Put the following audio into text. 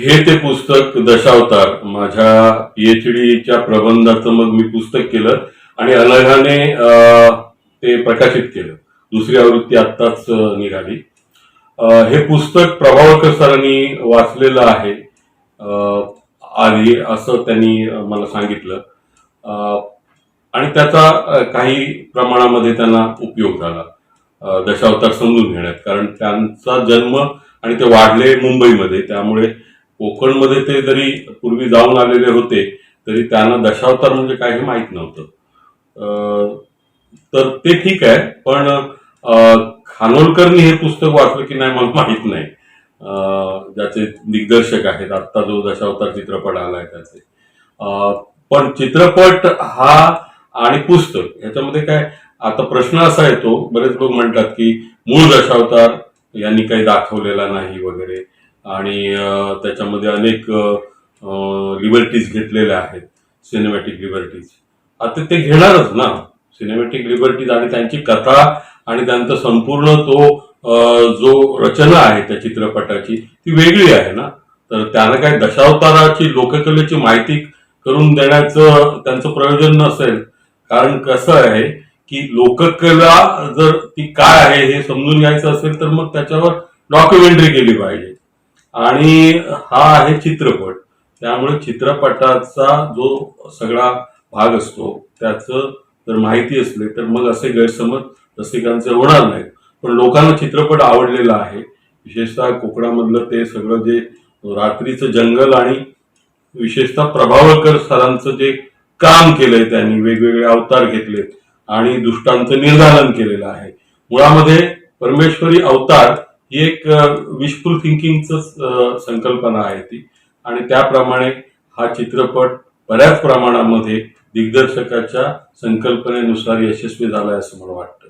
हे ते पुस्तक दशावतार. माझ्या पीएच डीच्या प्रबंधाचं मग मी पुस्तक केलं आणि अनघाने ते प्रकाशित केलं. दुसरी आवृत्ती आत्ताच निघाली. हे पुस्तक प्रभावकर सरांनी वाचलेलं आहे. आधी असं त्यांनी मला सांगितलं. आणि त्याचा काही प्रमाणामध्ये त्यांना उपयोग झाला. दशावतार समजून घेण्यात. कारण त्यांचा जन्म आणि ते वाढले मुंबईमध्ये. त्यामुळे कोकणमध्ये ते जरी पूर्वी जाऊन आलेले होते तरी त्यांना दशावतार म्हणजे काय हे माहीत नव्हतं. तर ते ठीक आहे पण खानोलकरनी हे पुस्तक वाचलं की नाही मला माहीत नाही. ज्याचे दिग्दर्शक आहेत आत्ता जो दशावतार चित्रपट आलाय त्याचे. पण चित्रपट हा आणि पुस्तक ह्याच्यामध्ये काय आता प्रश्न असा येतो बरेच लोक म्हणतात की मूळ दशावतार यांनी काही दाखवलेला नाही वगैरे. आणि त्याच्यामध्ये अनेक लिबर्टीज घेतलेल्या आहेत सिनेमॅटिक लिबर्टीज आता ते घेणारच ना. सिनेमॅटिक लिबर्टीज आणि त्यांची कथा आणि त्यांचा संपूर्ण तो जो रचना आहे त्या चित्रपटाची ती वेगळी आहे ना. तर त्यानं काय दशावताराची लोककलेची माहिती करून देण्याचं त्यांचं प्रयोजन नसेल. कारण कसं आहे की लोककला जर ती काय आहे हे समजून घ्यायचं असेल तर मग त्याच्यावर डॉक्युमेंटरी केली पाहिजे. आणि हा आहे चित्रपट. त्यामुळे चित्रपटाचा जो सगळा भाग असतो त्याचं जर माहिती असले तर मग असे गैरसमज रसिकांचे होणार नाहीत. पण लोकांना चित्रपट आवडलेला आहे. विशेषतः कोकणामधलं ते सगळं जे रात्रीचं जंगल आणि विशेषतः प्रभावळकर सरांचं जे काम केलंय त्यांनी वेगवेगळे अवतार घेतलेत आणि दुष्टांचं निर्धारण केलेलं आहे. मुळामध्ये परमेश्वरी अवतार ही एक विशफुल थिंकिंगच संकल्पना आहे ती. आणि त्याप्रमाणे हा चित्रपट बऱ्याच प्रमाणामध्ये दिग्दर्शकाच्या संकल्पनेनुसार यशस्वी झालाय असं मला वाटतं.